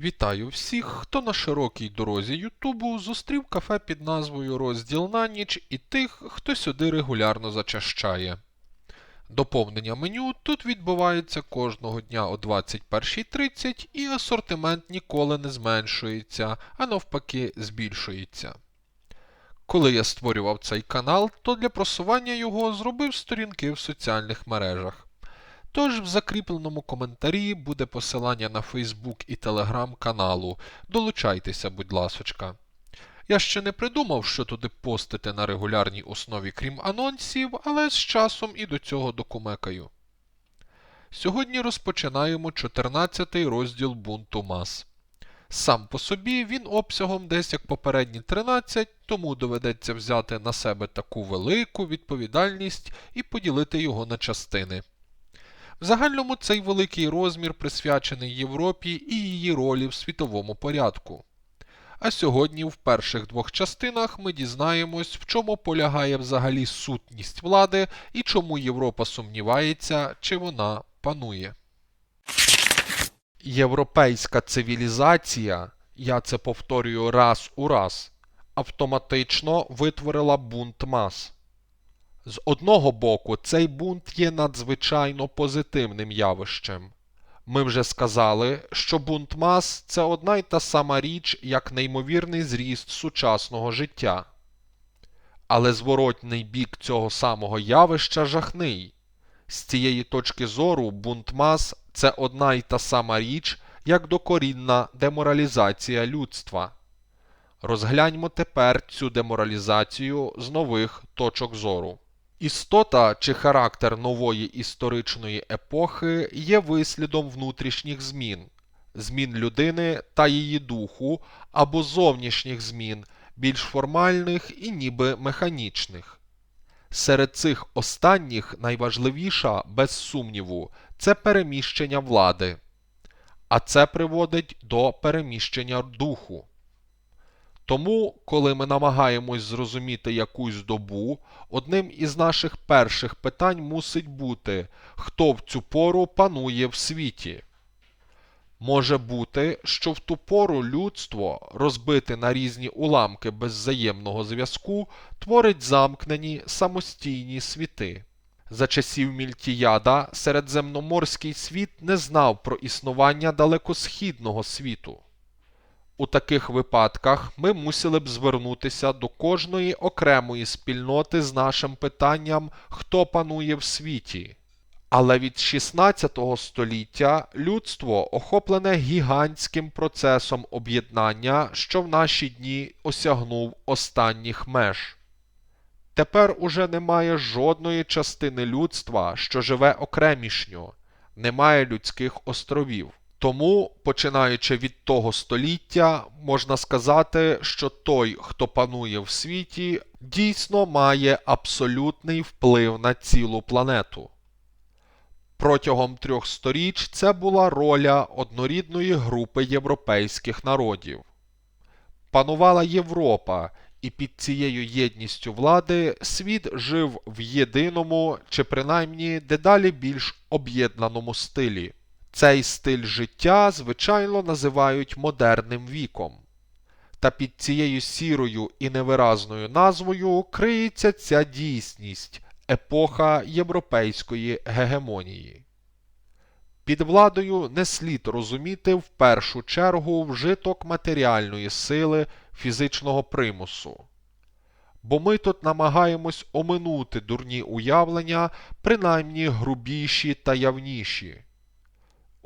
Вітаю всіх, хто на широкій дорозі Ютубу зустрів кафе під назвою Розділ на ніч і тих, хто сюди регулярно зачащає. Доповнення меню тут відбувається кожного дня о 21.30 і асортимент ніколи не зменшується, а навпаки збільшується. Коли я створював цей канал, то для просування його зробив сторінки в соціальних мережах. Тож в закріпленому коментарі буде посилання на Facebook і Telegram каналу. Долучайтеся, будь ласочка. Я ще не придумав, що туди постити на регулярній основі, крім анонсів, але з часом і до цього докумекаю. Сьогодні розпочинаємо 14-й розділ бунту мас. Сам по собі він обсягом десь як попередні 13, тому доведеться взяти на себе таку велику відповідальність і поділити його на частини. В загальному цей великий розмір присвячений Європі і її ролі в світовому порядку. А сьогодні в перших двох частинах ми дізнаємось, в чому полягає взагалі сутність влади і чому Європа сумнівається, чи вона панує. Європейська цивілізація, я це повторюю раз у раз, автоматично витворила бунт мас. З одного боку, цей бунт є надзвичайно позитивним явищем. Ми вже сказали, що бунт мас це одна й та сама річ, як неймовірний зріст сучасного життя. Але зворотний бік цього самого явища жахний. З цієї точки зору бунт мас це одна й та сама річ, як докорінна деморалізація людства. Розгляньмо тепер цю деморалізацію з нових точок зору. Істота чи характер нової історичної епохи є вислідом внутрішніх змін, змін людини та її духу або зовнішніх змін, більш формальних і ніби механічних. Серед цих останніх найважливіша, без сумніву, це переміщення влади, а це приводить до переміщення духу. Тому, коли ми намагаємось зрозуміти якусь добу, одним із наших перших питань мусить бути, хто в цю пору панує в світі. Може бути, що в ту пору людство, розбите на різні уламки без взаємного зв'язку, творить замкнені самостійні світи. За часів Мільтіяда середземноморський світ не знав про існування далекосхідного світу. У таких випадках ми мусили б звернутися до кожної окремої спільноти з нашим питанням, хто панує в світі. Але від 16 століття людство охоплене гігантським процесом об'єднання, що в наші дні осягнув останніх меж. Тепер уже немає жодної частини людства, що живе окремішньо, немає людських островів. Тому, починаючи від того століття, можна сказати, що той, хто панує в світі, дійсно має абсолютний вплив на цілу планету. Протягом трьох сторіч це була роля однорідної групи європейських народів. Панувала Європа, і під цією єдністю влади світ жив в єдиному чи принаймні дедалі більш об'єднаному стилі. Цей стиль життя, звичайно, називають модерним віком. Та під цією сірою і невиразною назвою криється ця дійсність, епоха європейської гегемонії. Під владою не слід розуміти в першу чергу вжиток матеріальної сили фізичного примусу. Бо ми тут намагаємось оминути дурні уявлення, принаймні грубіші та явніші.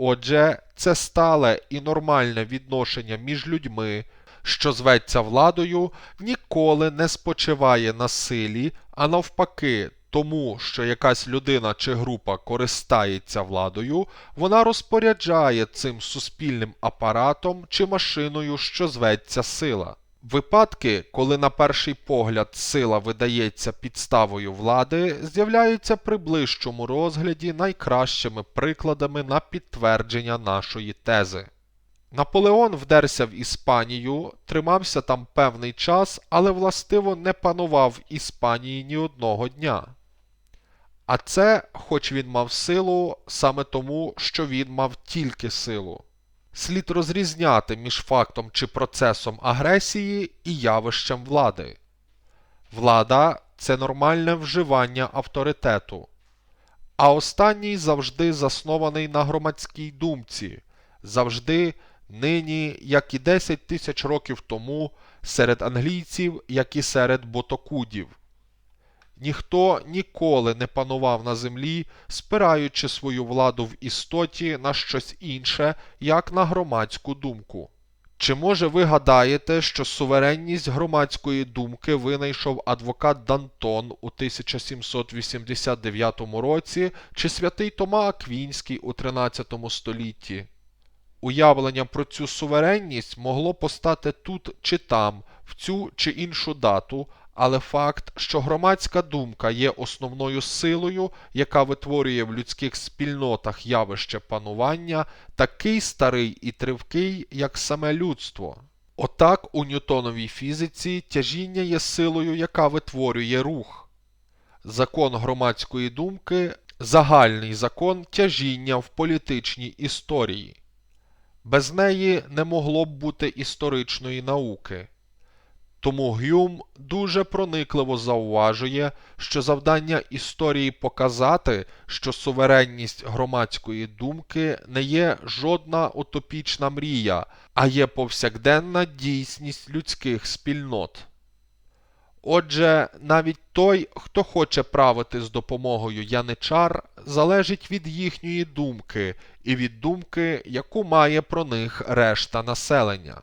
Отже, це стале і нормальне відношення між людьми, що зветься владою, ніколи не спочиває на силі, а навпаки, тому, що якась людина чи група користається владою, вона розпоряджає цим суспільним апаратом чи машиною, що зветься сила. Випадки, коли на перший погляд сила видається підставою влади, з'являються при ближчому розгляді найкращими прикладами на підтвердження нашої тези. Наполеон вдерся в Іспанію, тримався там певний час, але властиво не панував Іспанії ні одного дня. А це, хоч він мав силу, саме тому, що він мав тільки силу. Слід розрізняти між фактом чи процесом агресії і явищем влади. Влада це нормальне вживання авторитету, а останній завжди заснований на громадській думці, завжди нині, як і 10 тисяч років тому, серед англійців, як і серед ботокудів. Ніхто ніколи не панував на землі, спираючи свою владу в істоті на щось інше, як на громадську думку. Чи може ви гадаєте, що суверенність громадської думки винайшов адвокат Дантон у 1789 році чи святий Тома Аквінський у 13 столітті? Уявлення про цю суверенність могло постати тут чи там, в цю чи іншу дату, але факт, що громадська думка є основною силою, яка витворює в людських спільнотах явище панування, такий старий і тривкий, як саме людство. Отак у Ньютоновій фізиці тяжіння є силою, яка витворює рух. Закон громадської думки загальний закон тяжіння в політичній історії. Без неї не могло б бути історичної науки. Тому Гюм дуже проникливо зауважує, що завдання історії показати, що суверенність громадської думки не є жодна утопічна мрія, а є повсякденна дійсність людських спільнот. Отже, навіть той, хто хоче правити з допомогою яничар, залежить від їхньої думки і від думки, яку має про них решта населення.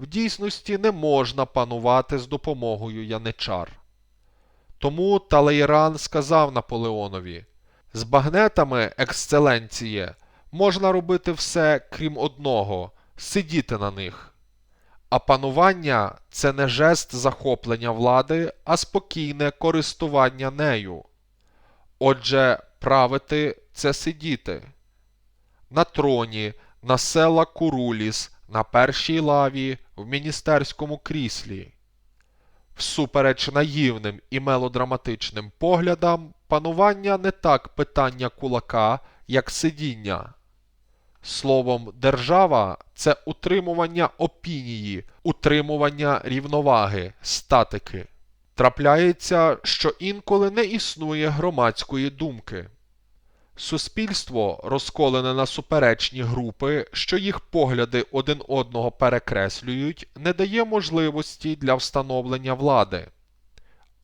В дійсності не можна панувати з допомогою яничар. Тому Талейран сказав Наполеонові з багнетами, ексцеленціє, можна робити все, крім одного сидіти на них. А панування це не жест захоплення влади, а спокійне користування нею. Отже, правити це сидіти. На троні, на села Куруліс, на першій лаві, в міністерському кріслі. Всупереч наївним і мелодраматичним поглядам, панування не так питання кулака, як сидіння. Словом, держава це утримування опінії, утримування рівноваги, статики. Трапляється, що інколи не існує громадської думки. Суспільство розколене на суперечні групи, що їх погляди один одного перекреслюють, не дає можливості для встановлення влади.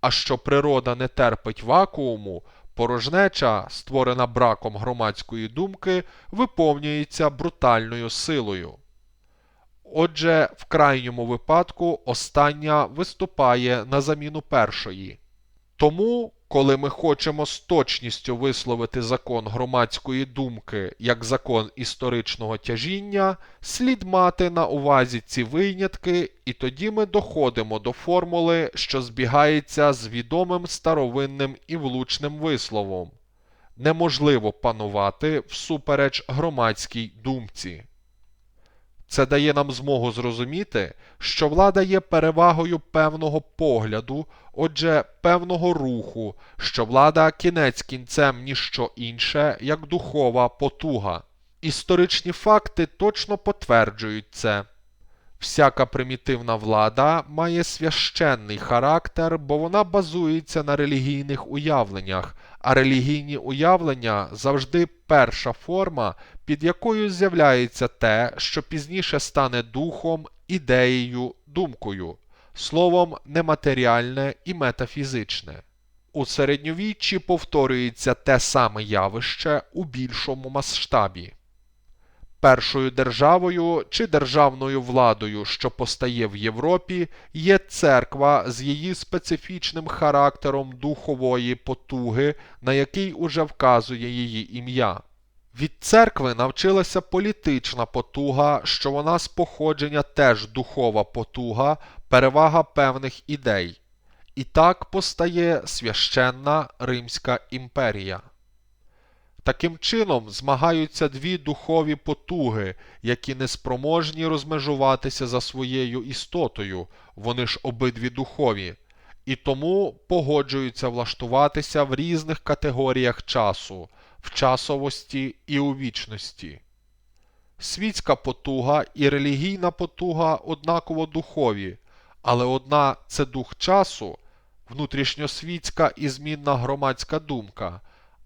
А що природа не терпить вакууму, порожнеча, створена браком громадської думки, виповнюється брутальною силою. Отже, в крайньому випадку остання виступає на заміну першої. Тому, коли ми хочемо з точністю висловити закон громадської думки як закон історичного тяжіння, слід мати на увазі ці винятки, і тоді ми доходимо до формули, що збігається з відомим старовинним і влучним висловом неможливо панувати всупереч громадській думці. Це дає нам змогу зрозуміти, що влада є перевагою певного погляду, отже, певного руху, що влада кінець кінцем ніщо інше, як духова потуга. Історичні факти точно потверджують це. Всяка примітивна влада має священний характер, бо вона базується на релігійних уявленнях, а релігійні уявлення завжди перша форма, під якою з'являється те, що пізніше стане духом, ідеєю, думкою, словом нематеріальне і метафізичне. У середньовіччі повторюється те саме явище у більшому масштабі. Першою державою чи державною владою, що постає в Європі, є церква з її специфічним характером духової потуги, на який уже вказує її ім'я. Від церкви навчилася політична потуга, що вона з походження теж духова потуга, перевага певних ідей. І так постає священна Римська імперія. Таким чином змагаються дві духові потуги, які неспроможні розмежуватися за своєю істотою, вони ж обидві духові, і тому погоджуються влаштуватися в різних категоріях часу, в часовості і у вічності. Світська потуга і релігійна потуга однаково духові, але одна це дух часу, внутрішньосвітська і змінна громадська думка,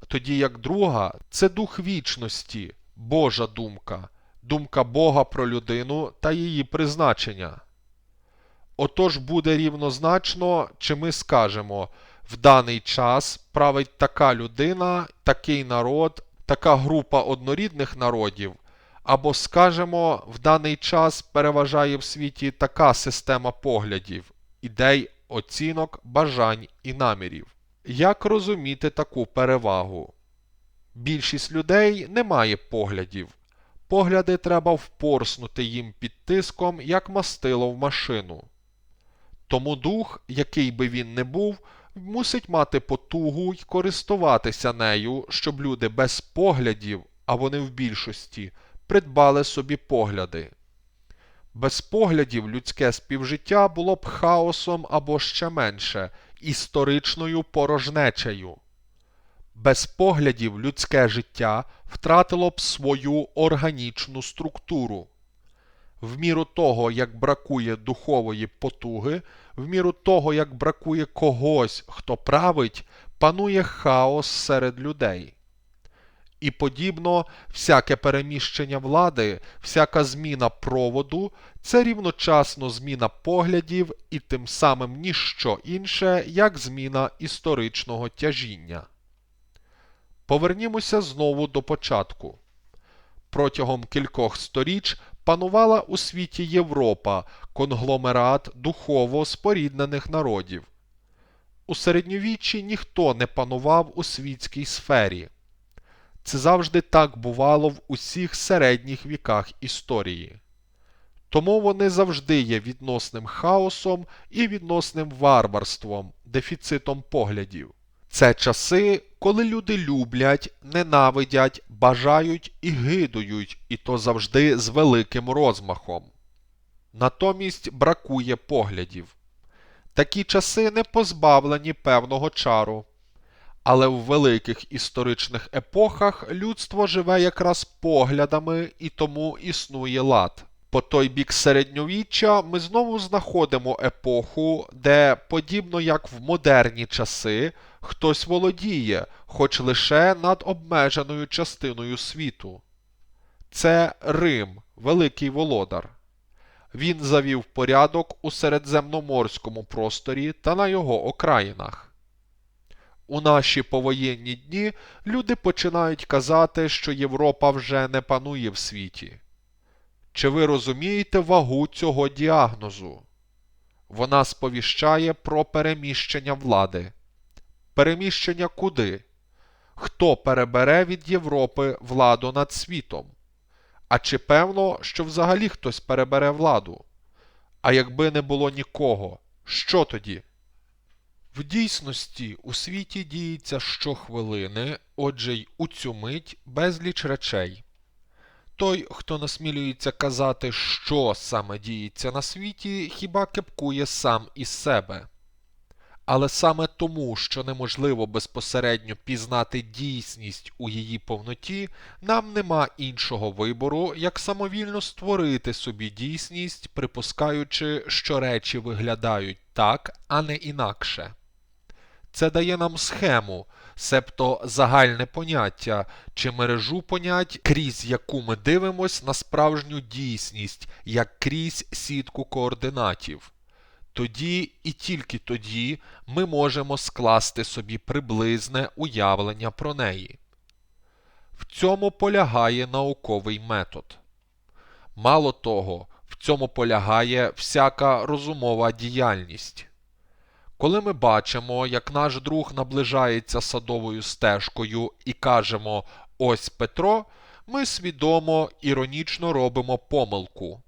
тоді як друга це дух вічності, Божа думка, думка Бога про людину та її призначення. Отож буде рівнозначно, чи ми скажемо в даний час править така людина, такий народ, така група однорідних народів, або скажемо в даний час переважає в світі така система поглядів, ідей, оцінок, бажань і намірів. Як розуміти таку перевагу? Більшість людей не має поглядів. Погляди треба впорснути їм під тиском, як мастило в машину. Тому дух, який би він не був, мусить мати потугу й користуватися нею, щоб люди без поглядів, а вони в більшості, придбали собі погляди. Без поглядів людське співжиття було б хаосом або ще менше історичною порожнечею. Без поглядів людське життя втратило б свою органічну структуру. В міру того, як бракує духової потуги, в міру того, як бракує когось, хто править, панує хаос серед людей. І подібно, всяке переміщення влади, всяка зміна проводу це рівночасно зміна поглядів і тим самим ніщо інше, як зміна історичного тяжіння. Повернімося знову до початку. Протягом кількох сторіч панувала у світі Європа, конгломерат духово споріднених народів. У середньовіччі ніхто не панував у світській сфері. Це завжди так бувало в усіх середніх віках історії. Тому вони завжди є відносним хаосом і відносним варварством, дефіцитом поглядів. Це часи, коли люди люблять, ненавидять, бажають і гидують, і то завжди з великим розмахом. Натомість бракує поглядів. Такі часи не позбавлені певного чару. Але в великих історичних епохах людство живе якраз поглядами і тому існує лад. По той бік середньовіччя ми знову знаходимо епоху, де, подібно як в модерні часи, хтось володіє, хоч лише над обмеженою частиною світу. Це Рим, Великий Володар. Він завів порядок у середземноморському просторі та на його окраїнах. У наші повоєнні дні люди починають казати, що Європа вже не панує в світі. Чи ви розумієте вагу цього діагнозу? Вона сповіщає про переміщення влади. Переміщення куди? Хто перебере від Європи владу над світом? А чи певно, що взагалі хтось перебере владу? А якби не було нікого, що тоді? В дійсності у світі діється щохвилини, отже й у цю мить безліч речей. Той, хто насмілюється казати, що саме діється на світі, хіба кепкує сам із себе. Але саме тому, що неможливо безпосередньо пізнати дійсність у її повноті, нам нема іншого вибору, як самовільно створити собі дійсність, припускаючи, що речі виглядають так, а не інакше. Це дає нам схему, себто загальне поняття чи мережу понять, крізь яку ми дивимось на справжню дійсність, як крізь сітку координатів. Тоді і тільки тоді ми можемо скласти собі приблизне уявлення про неї. В цьому полягає науковий метод. Мало того, в цьому полягає всяка розумова діяльність. Коли ми бачимо, як наш друг наближається садовою стежкою і кажемо ось Петро, ми свідомо іронічно робимо помилку.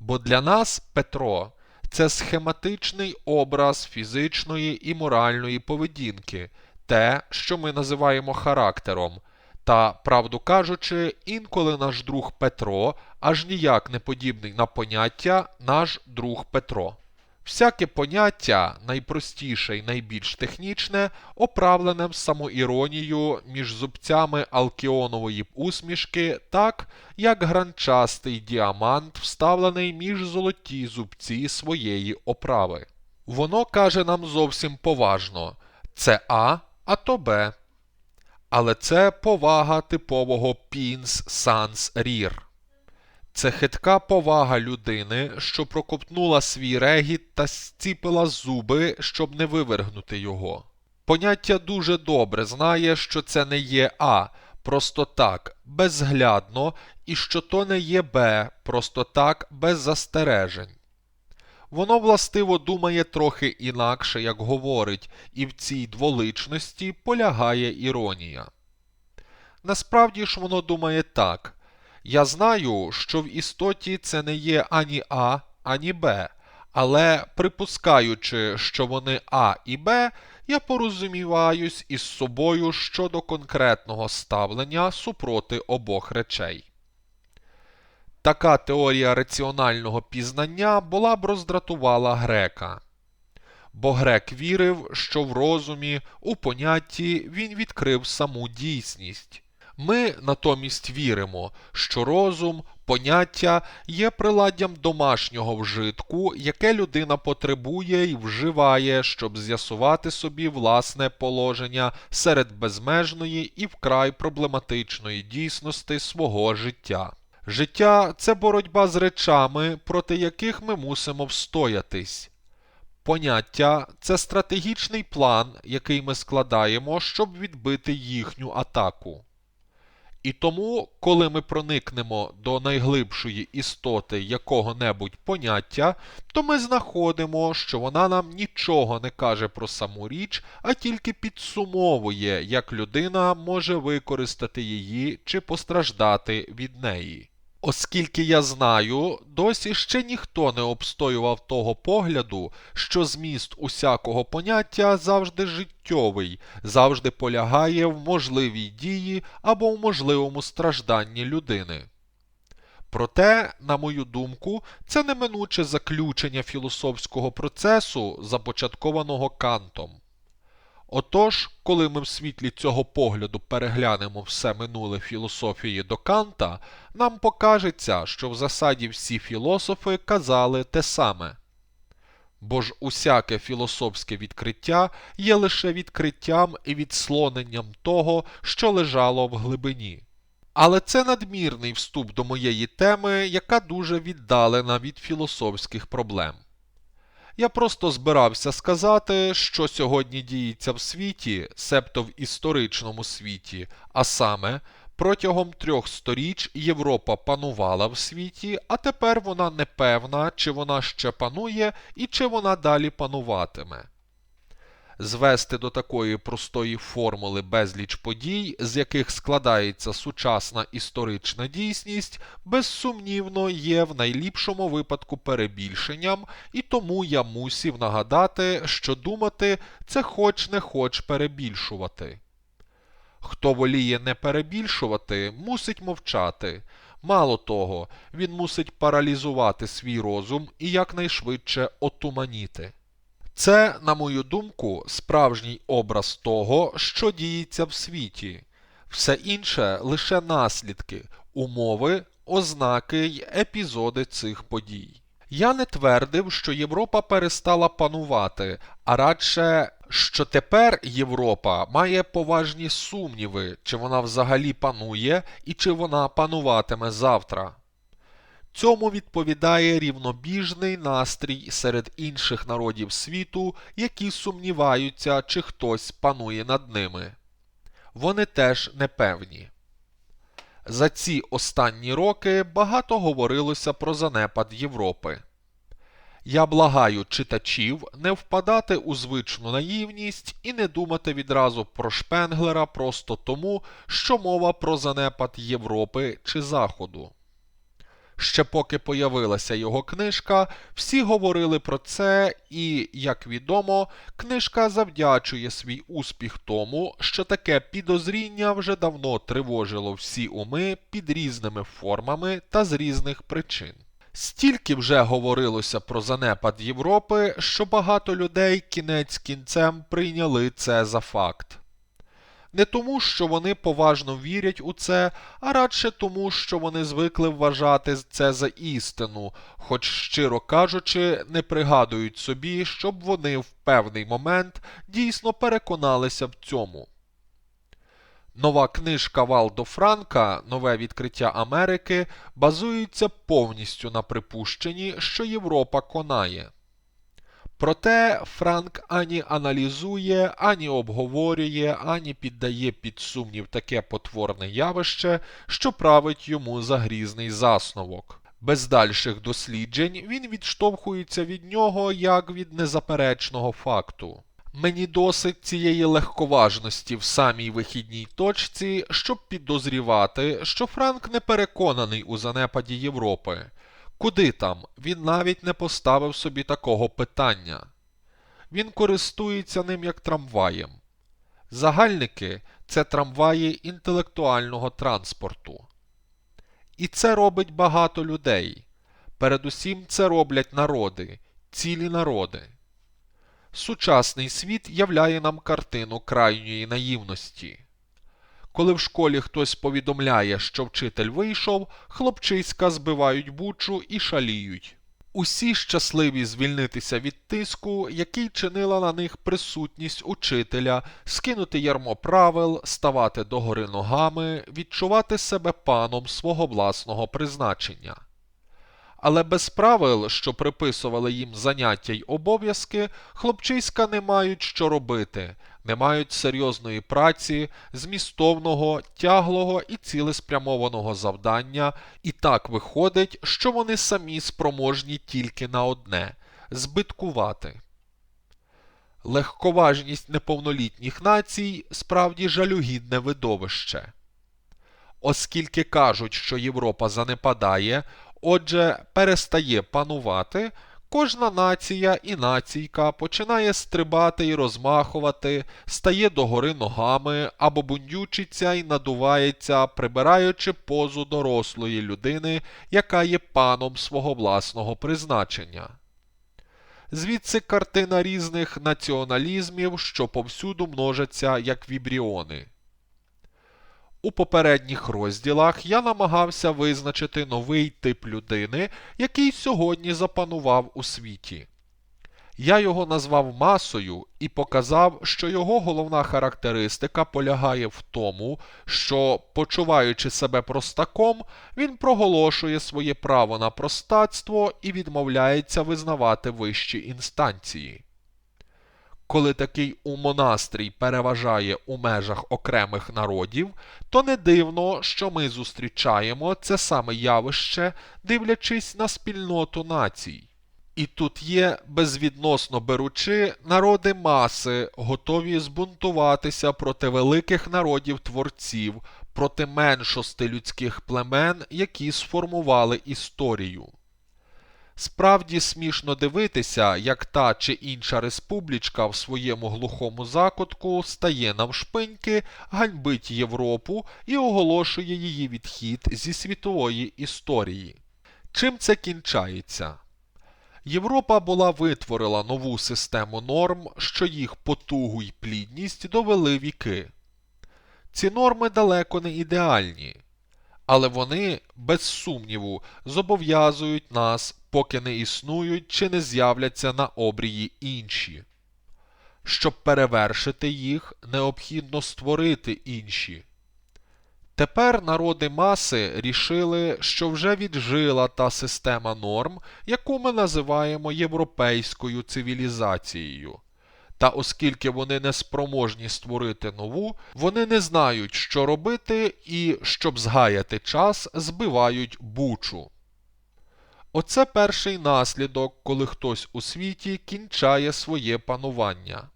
Бо для нас Петро це схематичний образ фізичної і моральної поведінки, те, що ми називаємо характером. Та, правду кажучи, інколи наш друг Петро аж ніяк не подібний на поняття наш друг Петро. Всяке поняття, найпростіше і найбільш технічне, оправлене самоіронією між зубцями алкіонової усмішки, так, як гранчастий діамант, вставлений між золоті зубці своєї оправи. Воно каже нам зовсім поважно це А, а то Б. Але це повага типового пінс санс рір. Це хитка повага людини, що проковтнула свій регіт та зціпила зуби, щоб не вивергнути його. Поняття дуже добре знає, що це не є А, просто так, безглядно, і що то не є Б, просто так, без застережень. Воно властиво думає трохи інакше, як говорить, і в цій дволичності полягає іронія. Насправді ж воно думає так. Я знаю, що в істоті це не є ані А, ані Б, але припускаючи, що вони А і Б, я порозуміваюсь із собою щодо конкретного ставлення супроти обох речей. Така теорія раціонального пізнання була б роздратувала грека. Бо грек вірив, що в розумі, у понятті він відкрив саму дійсність. Ми натомість віримо, що розум, поняття є приладдям домашнього вжитку, яке людина потребує і вживає, щоб з'ясувати собі власне положення серед безмежної і вкрай проблематичної дійсності свого життя. Життя це боротьба з речами, проти яких ми мусимо встоятись. Поняття це стратегічний план, який ми складаємо, щоб відбити їхню атаку. І тому, коли ми проникнемо до найглибшої істоти якого-небудь поняття, то ми знаходимо, що вона нам нічого не каже про саму річ, а тільки підсумовує, як людина може використати її чи постраждати від неї. Оскільки я знаю, досі ще ніхто не обстоював того погляду, що зміст усякого поняття завжди життєвий, завжди полягає в можливій дії або в можливому стражданні людини. Проте, на мою думку, це неминуче заключення філософського процесу, започаткованого Кантом. Отож, коли ми в світлі цього погляду переглянемо все минуле філософії до Канта, нам покажеться, що в засаді всі філософи казали те саме. Бо ж усяке філософське відкриття є лише відкриттям і відслоненням того, що лежало в глибині. Але це надмірний вступ до моєї теми, яка дуже віддалена від філософських проблем. Я просто збирався сказати, що сьогодні діється в світі, себто в історичному світі, а саме протягом трьох сторіч Європа панувала в світі, а тепер вона не певна, чи вона ще панує і чи вона далі пануватиме. Звести до такої простої формули безліч подій, з яких складається сучасна історична дійсність, безсумнівно є в найліпшому випадку перебільшенням, і тому я мусів нагадати, що думати це хоч не хоч перебільшувати. Хто воліє не перебільшувати, мусить мовчати. Мало того, він мусить паралізувати свій розум і якнайшвидше отуманіти. Це, на мою думку, справжній образ того, що діється в світі. Все інше лише наслідки, умови, ознаки й епізоди цих подій. Я не твердив, що Європа перестала панувати, а радше, що тепер Європа має поважні сумніви, чи вона взагалі панує і чи вона пануватиме завтра. Цьому відповідає рівнобіжний настрій серед інших народів світу, які сумніваються, чи хтось панує над ними. Вони теж непевні. За ці останні роки багато говорилося про занепад Європи. Я благаю читачів не впадати у звичну наївність і не думати відразу про Шпенглера просто тому, що мова про занепад Європи чи Заходу. Ще поки появилася його книжка, всі говорили про це, і, як відомо, книжка завдячує свій успіх тому, що таке підозріння вже давно тривожило всі уми під різними формами та з різних причин. Стільки вже говорилося про занепад Європи, що багато людей кінець кінцем прийняли це за факт. Не тому, що вони поважно вірять у це, а радше тому, що вони звикли вважати це за істину, хоч, щиро кажучи, не пригадують собі, щоб вони в певний момент дійсно переконалися в цьому. Нова книжка Валдо Франка Нове відкриття Америки базується повністю на припущенні, що Європа конає. Проте Франк ані аналізує, ані обговорює, ані піддає під сумнів таке потворне явище, що править йому за грізний засновок. Без дальших досліджень він відштовхується від нього як від незаперечного факту. Мені досить цієї легковажності в самій вихідній точці, щоб підозрівати, що Франк не переконаний у занепаді Європи. Куди там? Він навіть не поставив собі такого питання. Він користується ним як трамваєм. Загальники це трамваї інтелектуального транспорту. І це робить багато людей. Передусім це роблять народи, цілі народи. Сучасний світ являє нам картину крайньої наївності. Коли в школі хтось повідомляє, що вчитель вийшов, хлопчиська збивають бучу і шаліють. Усі щасливі звільнитися від тиску, який чинила на них присутність учителя, скинути ярмо правил, ставати догори ногами, відчувати себе паном свого власного призначення. Але без правил, що приписували їм заняття й обов'язки, хлопчиська не мають що робити, не мають серйозної праці, змістовного, тяглого і цілеспрямованого завдання, і так виходить, що вони самі спроможні тільки на одне збиткувати. Легковажність неповнолітніх націй справді жалюгідне видовище. Оскільки кажуть, що Європа занепадає, отже, перестає панувати, кожна нація і наційка починає стрибати і розмахувати, стає догори ногами або бундючиться і надувається, прибираючи позу дорослої людини, яка є паном свого власного призначення. Звідси картина різних націоналізмів, що повсюду множаться як вібріони. У попередніх розділах я намагався визначити новий тип людини, який сьогодні запанував у світі. Я його назвав масою і показав, що його головна характеристика полягає в тому, що, почуваючи себе простаком, він проголошує своє право на простацтво і відмовляється визнавати вищі інстанції. Коли такий умонастрій переважає у межах окремих народів, то не дивно, що ми зустрічаємо це саме явище, дивлячись на спільноту націй. І тут є, безвідносно беручи, народи маси, готові збунтуватися проти великих народів творців, проти меншости людських племен, які сформували історію. Справді смішно дивитися, як та чи інша республічка в своєму глухому закутку стає навшпиньки, ганьбить Європу і оголошує її відхід зі світової історії. Чим це кінчається? Європа була витворила нову систему норм, що їх потугу й плідність довели віки. Ці норми далеко не ідеальні, але вони, без сумніву, зобов'язують нас, поки не існують чи не з'являться на обрії інші. Щоб перевершити їх, необхідно створити інші. Тепер народи маси рішили, що вже віджила та система норм, яку ми називаємо європейською цивілізацією. Та оскільки вони не спроможні створити нову, вони не знають, що робити, і, щоб згаяти час, збивають бучу. Оце перший наслідок, коли хтось у світі кінчає своє панування.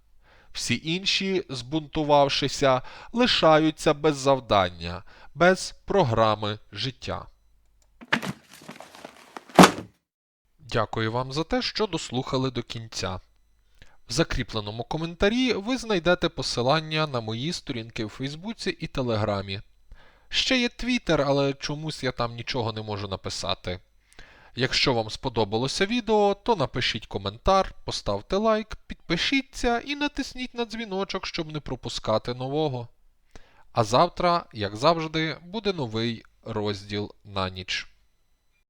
Всі інші, збунтувавшися, лишаються без завдання, без програми життя. Дякую вам за те, що дослухали до кінця. В закріпленому коментарі ви знайдете посилання на мої сторінки в Фейсбуці і Телеграмі. Ще є Твіттер, але чомусь я там нічого не можу написати. Якщо вам сподобалося відео, то напишіть коментар, поставте лайк, підпишіться і натисніть на дзвіночок, щоб не пропускати нового. А завтра, як завжди, буде новий розділ на ніч.